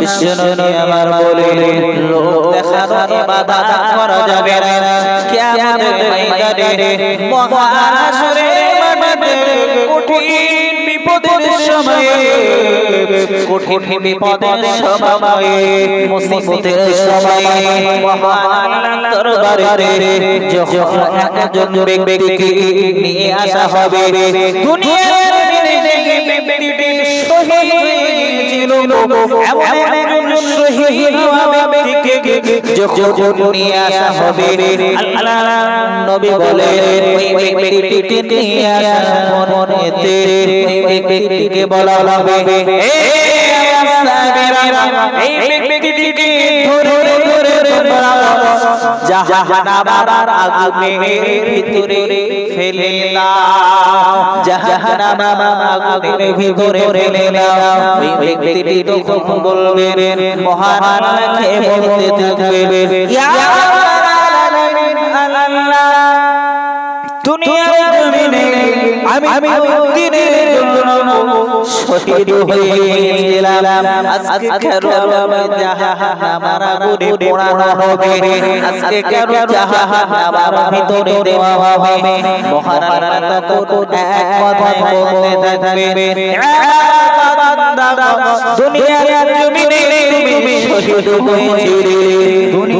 বিশ্বনবী আমার দেখানো ইবাদত করা যাবে না কিয়ামতের কঠিন বিপদের সময়ে মুসিবতের সময়ে মহান দরবারে যখন একজন ব্যক্তিকে নিয়ে আসা হবে দুনিয়ার এমন একজন শহীদ ব্যক্তিকে যখন নিয়ে আসা হবে। আল্লাহ নবী বলেন ওই ব্যক্তিকে নিয়ে আসা মনেতে ওই ব্যক্তিকে বলা হবে এই এই ব্যক্তিটিকে ধরে জাহান্নামের আগুনের ভিতরে ফেলে দাও। জাহান্নামের আগুনের ভিতরে ফেলে দাও। ওই ব্যক্তিটি তখন বলবেন মহান আল্লাহকে বলতে থাকবে ইয়া আল্লাহ দুনিয়ার জমিনে আমি আমি দিনের শহীদ হয়েছিলাম আজকে কেন আমি জাহান্নামের আগুনে পোড়ানো হবে তুমি হয়েছিলে।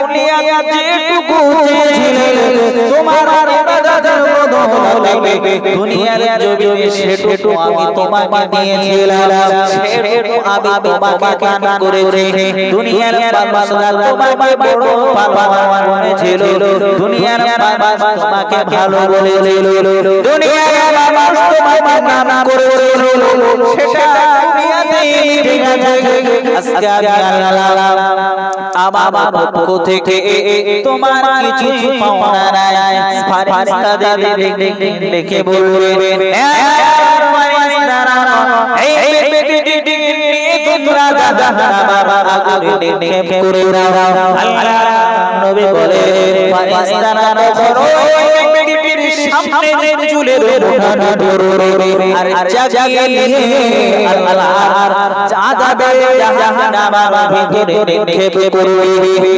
আমি যেটুকু চেয়েছিলে তোমার দুনিয়ার জমিনে সেটুকু আমি তোমাকে দিয়েছিলাম, সেটুকু আমি তোমাকে দান করে দুনিয়ার বাদশা তোমাকে বড় পালন করেছিল দুনিয়ার বাদশা তোমাকে ভালো বলেছিল, দুনিয়ার বাদশা তোমাকে নাম করেছিল, সেটা আজকে আমি আল্লাহ আমার পক্ষ থেকে তোমার কিছু পাওনা নাই ফারিস্তাদের লিখে বলবে এই ব্যক্তিটি তোমরা জাহান্নামের আগুনে নিক্ষেপ করে দাও আল্লাহ নবী বলে ফারিস্তারা ব্যক্তিটির সামনে চুলে আর জাগিয়ে আল্লাহ আযাবে জাহান্নামের ভিতরে নিক্ষেপ করবে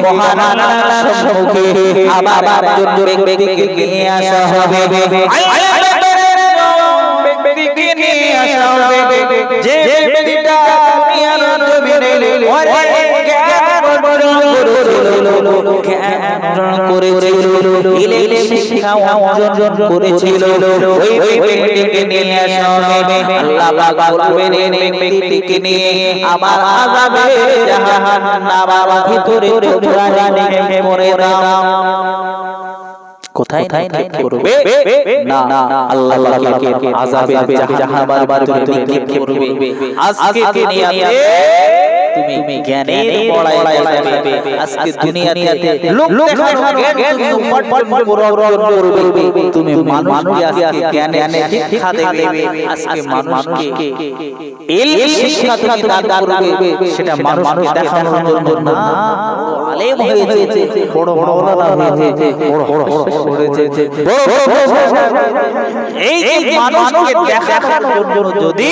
মহান আল্লাহর সম্মুখে আবার একজন ব্যক্তিকে নিয়ে আসা হবে। ব্যক্তিকে নিয়ে আসা হবে। যে ব্যক্তিটা দুনিয়ার জমিনে অর্জন করেছিল ইলম শিক্ষা অর্জন করেছিল ওই ভিতরে করে দাও কোথায় নিক্ষেপ করবে না আল্লাহ আযাবে জাহান্নামের ভিতরে নিক্ষেপ করবে আজকে দুনিয়াতে তুমি জ্ঞানের পড়ায় যাবে আজকে দুনিয়াতে লোক দেখানো জ্ঞান তুমি উপার্জন করবে তুমি মানুষকে আজকে জ্ঞানে শিক্ষা দেবে আজকে মানুষকে ইলম শিক্ষা তুমি দান করবে সেটা মানুষ দেখানোর জন্য না আলেম হয়েছে বড় বড় হয়েছে বড় বড় হয়েছে এই যে মানুষকে দেখানোর জন্য যদি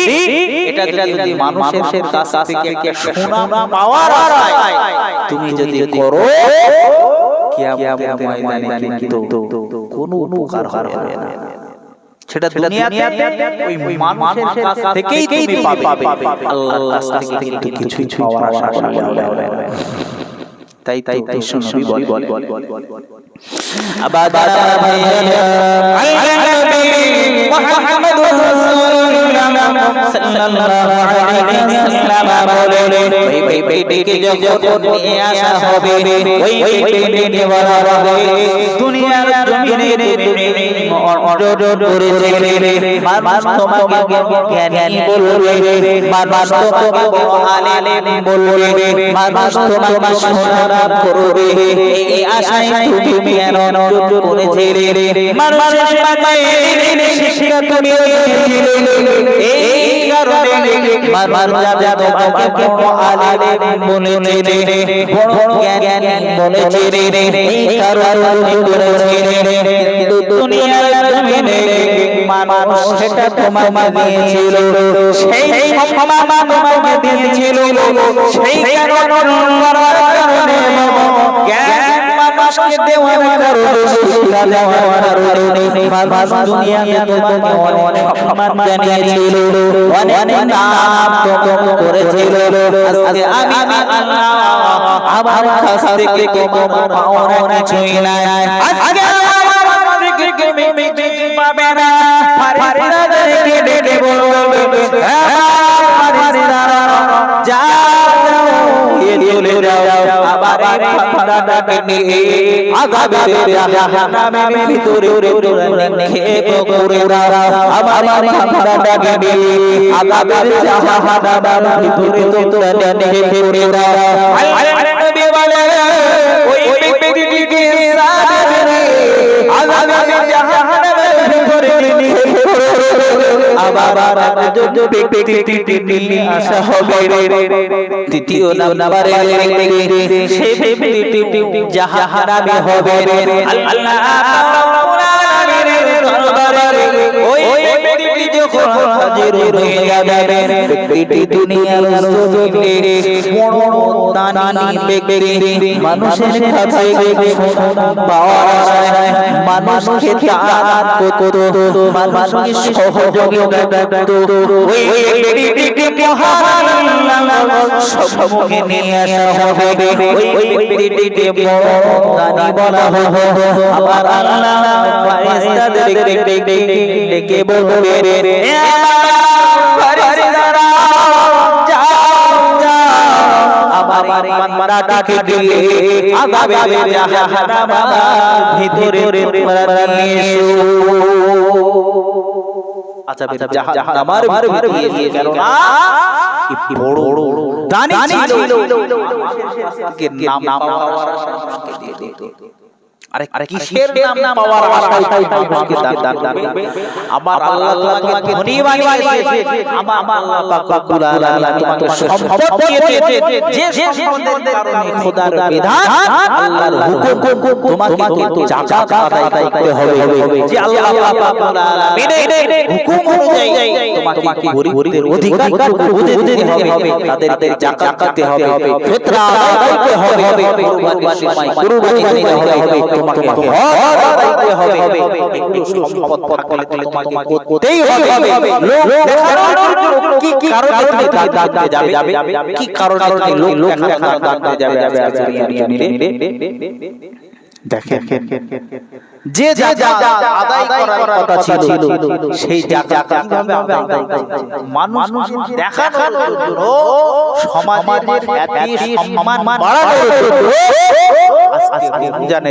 এটা যদি মানুষের কাছ থেকে একটা সুনাম পাওয়ার আশায় তুমি যদি করো কিয়ামতের ময়দানে কিন্তু কোনো উপকার হবে না সেটা দুনিয়াতে ওই মানুষের কাছ থেকেই তুমি পাবে আল্লাহর কাছ থেকে কিন্তু কিছুই পাওয়ার আশা তাই তাই তাই নবী বলে আবার বল বল বল মুহাম্মদুর রাসূলুল্লাহ সাল্লাল্লাহু আলাইহি ওয়াসাল্লাম বলেন ওই পেটেকে যখন নিয়ে আসা হবে ওই পেটে নেওয়ার হবে দুনিয়ার জমিনে অর্ডার করেছে মানুষ তোমাকে জ্ঞানী বলবে। মানুষ তোমাকে আলেম বলবে। মানুষ তোমাকে সোনারা করবে। এই আশায় তুমি কেন করেছিলে। মানুষের মাঝে শিক্ষা তুমি এই কারণে মানুষ তোমাকে আলেম বলেছে বড় জ্ঞানী বলেছে এই কারণে করেছিলে। দুনিয়ার জমিনে মানুষ সেটা তোমাকে দিয়েছিল সেই সম্মান তোমাকে দিয়েছিল। সেই কারণে জ্ঞান মানুষকে দেওয়ার কারণে শিক্ষা দেওয়ার কারণে মানুষ দুনিয়াতে তোমাকে অনেক সম্মান জানিয়েছিল অনেক নাম তোমাকে করেছিল আজকে আমি আল্লাহ আমার কাছ থেকে তোমার পাওনা কিছুই নাই আজকে ফারিদাদেরকে ডেকে বলবে ফারিদারা আবার যদি ব্যক্তিটি নিয়ে আসা হবে দ্বিতীয় নাম্বারে সেই ব্যক্তিটি জাহান্নামে হবে আল্লাহ রাব্বুল আলামিনের দরবারে ওই যখন হাজির হয়ে যাবে ব্যক্তিটি দুনিয়ার জমিনে বড় দানি ব্যক্তি মানুষের কাছে পাওয়া যায় মানুষকে দান করত, মানুষকে সহযোগিতা করত ওই ব্যক্তিটিকে মহান আল্লাহ নিয়ে আসা হবে। ওই ব্যক্তিটিকে বড় দানি বলা হবে। আবার আল্লাহ ফারিস্তাদের ডেকে বলবে রে ফারিস্তারা যাও যাও আমার বান্দাটাকে দিয়ে আগাবে জাহান্নামের ভিতরে তোমরা নিয়ে এসো আচ্ছা বেটা জাহান্নামের ভিতরে নিয়ে কেন না কি বড় দানি ছিল কে নাম নাম পাওয়ার দিয়ে দিত আরে কিসের নাম নাম পাওয়ার আশায় তাই মানুষকে দান দান করবে আমার আল্লাহ তাআলা তোমাকে ধনী বানিয়েছে আমার আল্লাহ পাক রব্বুল আলামিন তোমাকে সম্পদ দিয়েছে যে সম্পদের কারণে খোদার বিধান আল্লাহর হুকুম তোমাকে তো জাকাত আদায় করতে হবে যে আল্লাহ পাক রব্বুল আলামিনের হুকুম অনুযায়ী তোমাকে গরিবদের অধিকার বুঝে দিতে হবে তাদেরকে জাকাত দিতে হবে ফিতরা আদায় করতে হবে কুরবানি দিতে হবে তোমাকে হজ আদাইতে হবে এগুলো সম্পদ থাকলে তোমাকে করতেই হবে লোক দেখানোর কি কি কারণে যাবে কি কারণে লোক লোক দেখানোর দান যাবে আজকে দেখেন যে যা যা আদায় করার কথা ছিল সেই জাকাত কীভাবে আদায় মানুষ দেখানোর জন্য সমাজের খ্যাতি সম্মান বাড়ানোর জন্য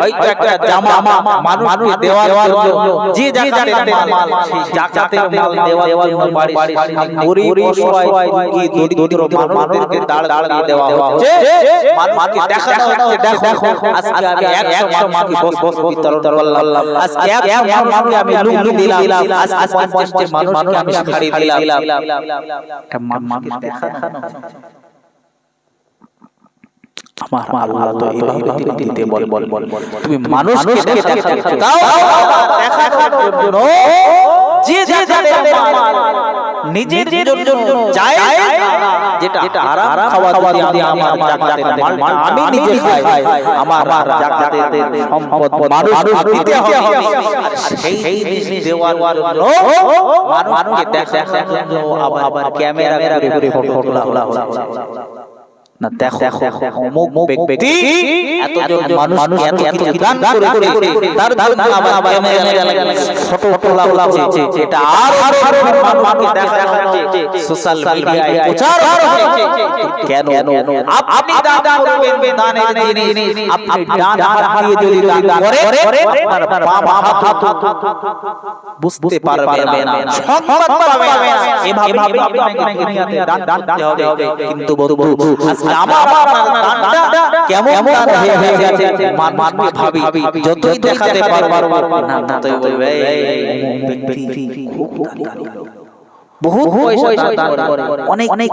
আজকে রমজানের সময় ঘরের সামনে বাড়ির সামনে মানুষকে লাইন দিয়ে দাঁড় করিয়ে দেওয়া হচ্ছে কিসের জন্য জাকাতের মাল হয়তো একটা লুঙ্গি হয়তো একটা গেঞ্জি হয়তো একটা শাড়ি হয়তো একটা জামা মানুষ দেওয়ার জন্য যে জাকাতের মাল সেই জাকাতের মাল দেওয়ার জন্য বাড়ির সামনে গরিব অসহায় দুঃখী দরিদ্র মানুষকে দাঁড় দাঁড়িয়ে দেওয়া হচ্ছে। মানুষকে দেখানো হচ্ছে দেখো আজকে আমি 100 মানুষ বস বস বিতরণ করলাম। আজকে 100 মানুষকে আমি লুঙ্গি দিলাম। আজ আজ 50 টি মানুষকে আমি শাড়ি দিলাম। এটা মানুষকে দেখানো। আমার আল্লাহ তো এইভাবে দিতে বল বল বল তুমি মানুষকে দেখাচ্ছ তাও দেখানোর জন্য যে যে মাল নিজের জন্য জায়েজ যেটা হারাম খাওয়া খাওয়া দিয়ে আমার জাকাতের মাল আমি নিজে খাই আমার জাকাতের সম্পদ মানুষ দিতে হবে আর সেই জিনিস দেওয়ার জন্য মানুষকে দেখার জন্য আবার ক্যামেরা করে ফটো তোলা না দেখো অমুক ব্যক্তি এতজন মানুষ এত এত দান করে করে তার দান আবার আবার ফটো তোলা হচ্ছে এটা আর আর মানুষকে দেখা হচ্ছে সোশ্যাল মিডিয়ায় প্রচার হচ্ছে। কেন? আপনি দান করবেন দানের জিনিস আপনি ডান হাত যদি দান করেন আপনার বাম হাত বুঝতে পারবে না সম্মান পাবে না। এভাবে দান দান দিতে হবে কিন্তু বন্ধু কেমন হয়ে গেছে মান মান ভাবি যতই দেখাতে পারব না ততই বলবে খুব দান পয়সা দান করে অনেক অনেক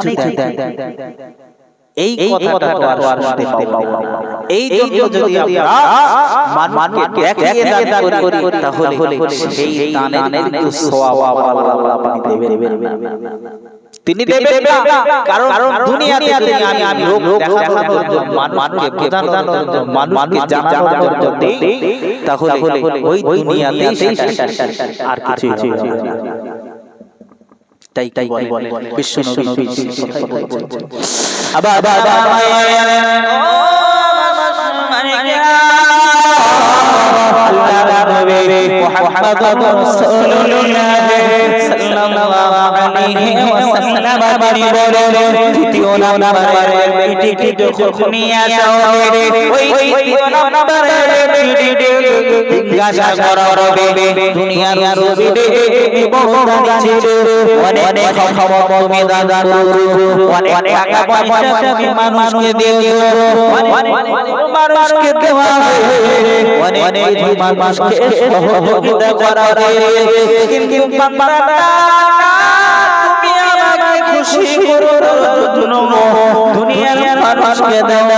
এই কথাটা আর শুনতে পাবো এই জন্য যদি আমরা মানুষকে দেখিয়ে দান করি তাহলে সেই দানের কিন্তু সওয়াব আল্লাহ আপনি দেবেন। তিনি দেবেন না কারণ দুনিয়াতে আমি আমি লোক দেখানোর জন্য মানুষকে বোঝানোর জন্য মানুষকে জানানোর জন্য দেই তাহলে ওই দুনিয়াতেই আর কিছু তাই তাই বলে বিশ্ব নবী আবার আবার محمد رسول الله صلى الله عليه وسلم বাড়ি বলে তৃতীয় নাম্বারের বেটিকে যখন নিয়ে আসা হবে ওই তৃতীয় নাম্বারের বেটিকে জিজ্ঞাসা করা হবে দুনিয়ার রবিতে বহুদানি ছিল অনেক ক্ষমতা তুমি দান করো অনেক টাকা পয়সা তুমি মানুষকে দিও অনেক মানুষকে দেওয়া অনেক মানুষকে সহযোগিতা করা কিন্তু বান্দারা তুমি আমাকে খুশি করো জন্য দুনিয়ার মানুষকে দাও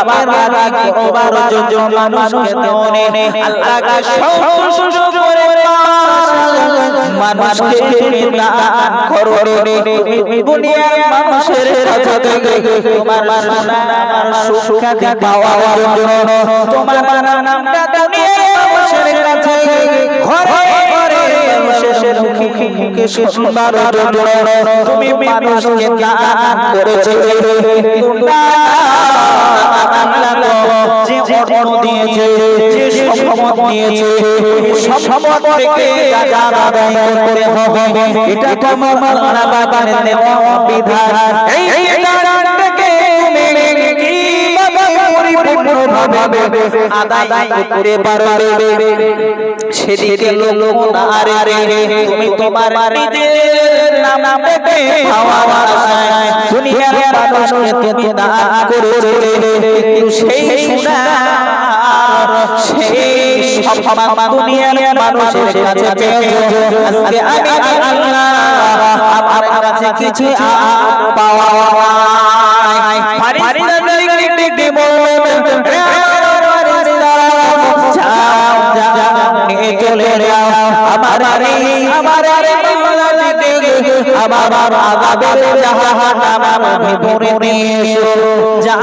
আমার রাজি করবার জন্য মানুষকে দাও আল্লাহকে সন্তুষ্ট করে মানুষকে তুমি দান করো দুনিয়ার মানুষের কাছে থেকে তোমার আমার সুখ্যাতি পাওয়ার জন্য। তোমার নামটা দুনিয়ার মানুষের কাছে ঘরে ঘরে মুখে মুখে জন্য তুমি মানুষকে দান এটা তোমার বাবার দেওয়া বিধান পরিপূর্ণভাবে আদায় করতে পারবে সেদিকে লোক না রে রে তুমি তোমার নিজের নাম থেকে পাওয়া দুনিয়ার মানুষকে দান করেছ। কিন্তু সেই সোনা সেই সম্মান দুনিয়ার মানুষের কাছে আজকে আমি আল্লাহ আমার কাছে কিছু পাওয়া ফারিদা দেব। আমার আমার আমার আগাবের জাহান্নাম ভেতরে নিয়ে এসো যা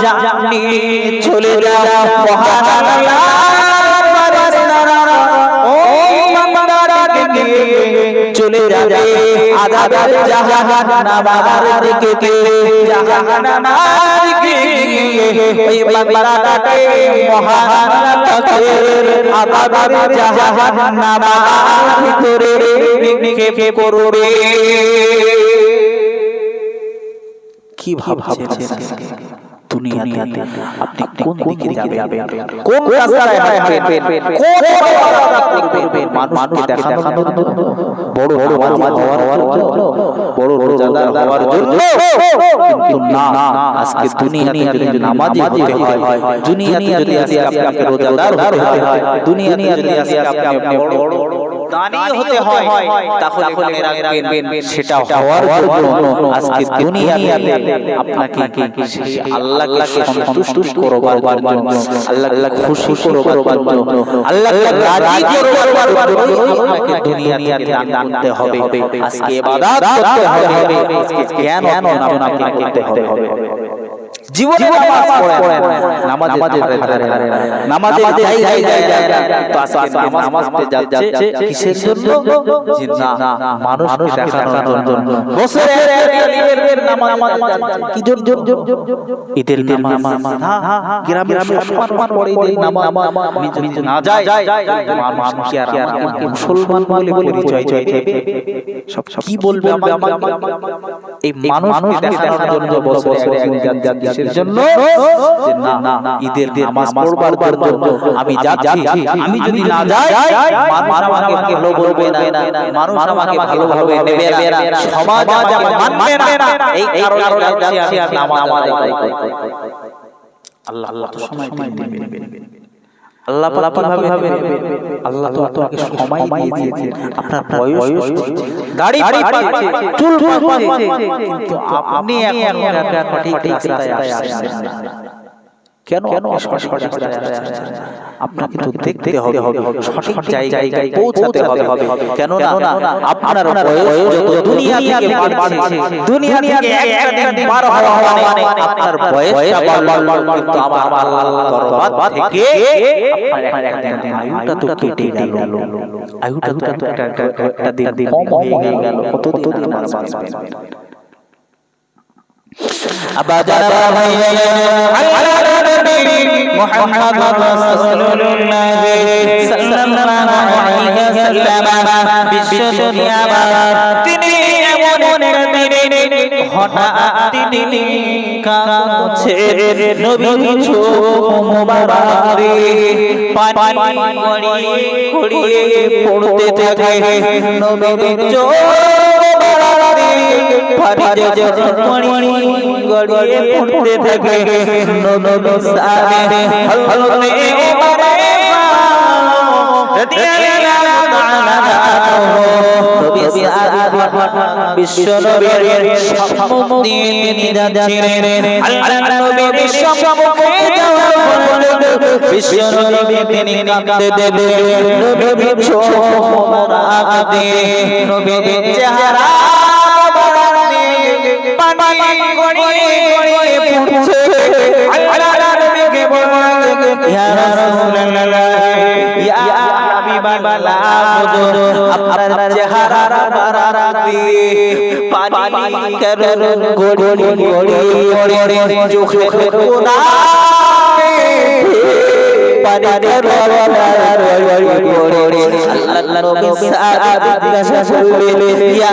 নিয়ে চলে যাও মহান চলে যাবে আগাবের জাহান্নামের দিকে জাহান্নামের দিকে ওই বান্দাটাকে মহান আল্লাহের আগাবের জাহান্নামের ভিতরে নিক্ষেপ করবে কি ভাবছেন দুনিয়াতে আপনি কোন দিকে যাবেন কোন রাস্তায় হাঁটবেন কোন রাস্তা করবেন মানুষকে দেখানোর জন্য বড় বড় নামাজ হওয়ার জন্য বড় রোজাদার হওয়ার জন্য কিন্তু না আজকে দুনিয়াতে যদি নামাজি হতে হয় দুনিয়াতে যদি আজকে আপনাকে রোজাদার হতে হয় দুনিয়াতে যদি আজকে আপনি আপনি বড় বড় দানি হতে হয় তাহলে মনে রাখবেন সেটা হওয়ার জন্য আজকে দুনিয়াতে আপনাকে সেই আল্লাহকে সন্তুষ্ট করবার জন্য আল্লাহকে খুশি করবার জন্য আল্লাহকে রাজি করবার জন্য আপনাকে দুনিয়াতে দান করতে হবে। আজকে ইবাদত করতে হবে। আজকে জ্ঞান অর্জন আপনাকে করতে হবে। জীবনে নামাজ পড়েন। নামাজের ধারে ধারে নামাজের জায়গায় জায়গায় তো আজকে নামাজ পড়তে যাচ্ছে। কিসের জন্য? যে মানুষকে দেখানোর জন্য। বছরে ঈদের নামাজ কি জন্য ঈদের নামাজ। গ্রামের সব পড়ে ঈদের নামাজ। আমি যদি না যাই মানুষ কি আর আমাকে মুসলমান বলে পরিচয় দেবে সব কি বলবে আমাকে এই মানুষকে দেখানোর জন্য বছরে একদিন কিসের জন্য যে না ঈদের নামাজ পড়বার জন্য আমি যাচ্ছি। আমি যদি না যাই মানুষ আমাকে ভালো বলবে না। মানুষ আমাকে ভালোভাবে নেবে না। সমাজ আমাকে মানবে না। এই কারণে আমি নামাজ আল্লাহ আল্লাহ তো সময় দিবেন? আল্লাহ আল্লাহ তো আপনাকে সময় দিয়েছে আপনার বয়স দাড়ি পাচ্ছে চুল পাচ্ছে। কিন্তু আপনি এখন একটা সঠিক রাস্তায় আসছেন। না। কেন কেন সঠিক? আপনাকে তো দেখতে হবে সঠিক জায়গায় পৌঁছাতে হবে। কেন না আপনার দুনিয়া থেকে দুনিয়া থেকে পার হওয়া মানে আপনার বয়সটা বাড়লো কিন্তু আমার আল্লাহ দরবার থেকে আপনার একটা আয়ুটা তো কেটে গেল। আয়ুটা তো একটা দিন দিন কম হয়ে গেল। কত দিন বাঁচবেন? আবা যারা ভাই আল্লাহ নবী মুহাম্মদ রাসূলুল্লাহ সাল্লাল্লাহু আলাইহি ওয়াসাল্লাম বিশ্ব দুনিয়া তিনি এমন একটা দিন হঠাৎ তিনি কাছে নবী চোখ মোবারকে পানি গড়িয়ে গড়িয়ে পড়তে থাকে নবী চোখ গড়িয়ে থাকে। হলতে ওমরে বিশ্ব নবীর সম্মুখ দিয়ে তিনি যাচ্ছিলেন আল্লাহ নবী সম্মুখে যাওয়ার পর বিশ্ব নবী তিনি কাঁদতে দেবেন নবী চোখ মোবারক দিয়ে চেহারা গড়ি গড়ি আল্লাহ নবী সাহাব জিজ্ঞাসা করলেন ইয়া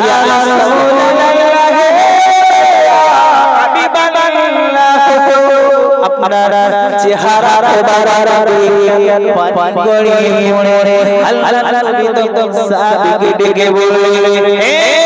আপনার চেহারা মোবারক পানি গড়িয়ে পড়ে আল্লাহ নবী তো সাহাবীকে ডেকে বললেন হে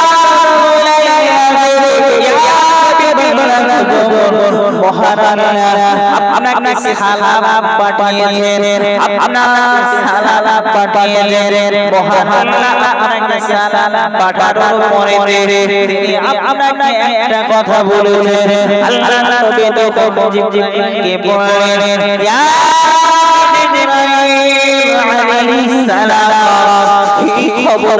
আপনাকে সালাম পাঠিয়েছেন আপনার সালাম পাঠিয়েছেন মহান আপনাকে সালাম পাঠানোর পরে তিনি আপনাকে একটা কথা বলেছেন আল্লাহ নবী তো জিবরাইলকে বললেন ইয়া আলাইহিস সালাম কি খবর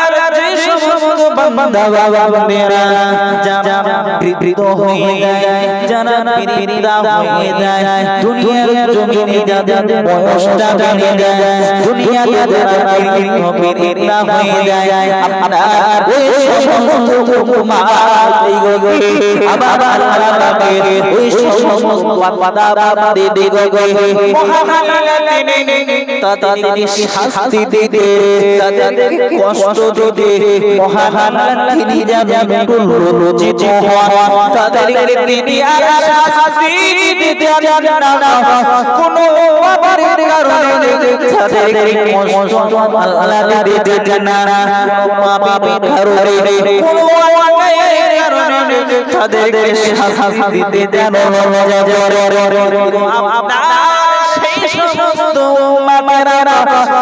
সমস্ত বান্দা বান্দেরা যারা বৃদ্ধ হয়ে যায়, যারা পিরিদা হয়ে যায়, দুনিয়ার জমিনে বয়সটা বেড়ে যায় দুনিয়াতে যারা বৃদ্ধ হয়ে যায়, আপনার ওই সমস্ত মা আবার ওই সমস্ত বান্দা বান্দে দিগকে তাদের শাস্তি দিতে, তাদের কষ্ট দিতে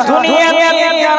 দুনিয়াতে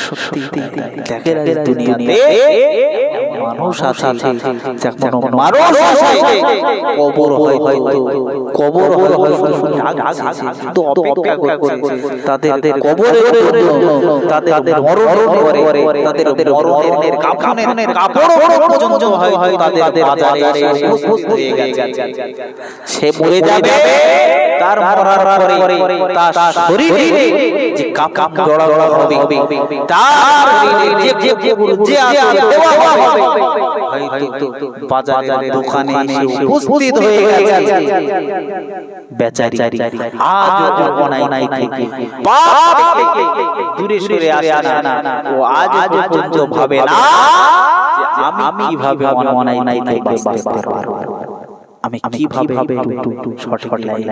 সত্যি দেখেন আজ দুনিয়াতে মানুষ আছে যেমন মানুষ আছে কবর হয় হয়তো কবর হয় হয়তো কিন্তু অপেক্ষা করে তাদের কবরের জন্য তাদের মরণ করে তাদের মরণের কাফনের কাপড় পর্যন্ত হয় হয় তাদের বাজারে উপস্থিত হয়ে গেছে সে মরে যাবে তার মরার পরে তার শরীরে যে কাপ জড়া জড়া হবে তার যে যে যে দেওয়া হবে। হয়তো বাজারে দোকানে উপস্থিত হয়ে গেছে। বেচারি আজ অনাই নাই থেকে। পাপ থেকে। দূরে সরে আসে না। ও আজ পর্যন্ত ভাবে না আমি কীভাবে অনাই নাই থেকে বাঁচতে পারব? আমি কীভাবে সঠিক লাইন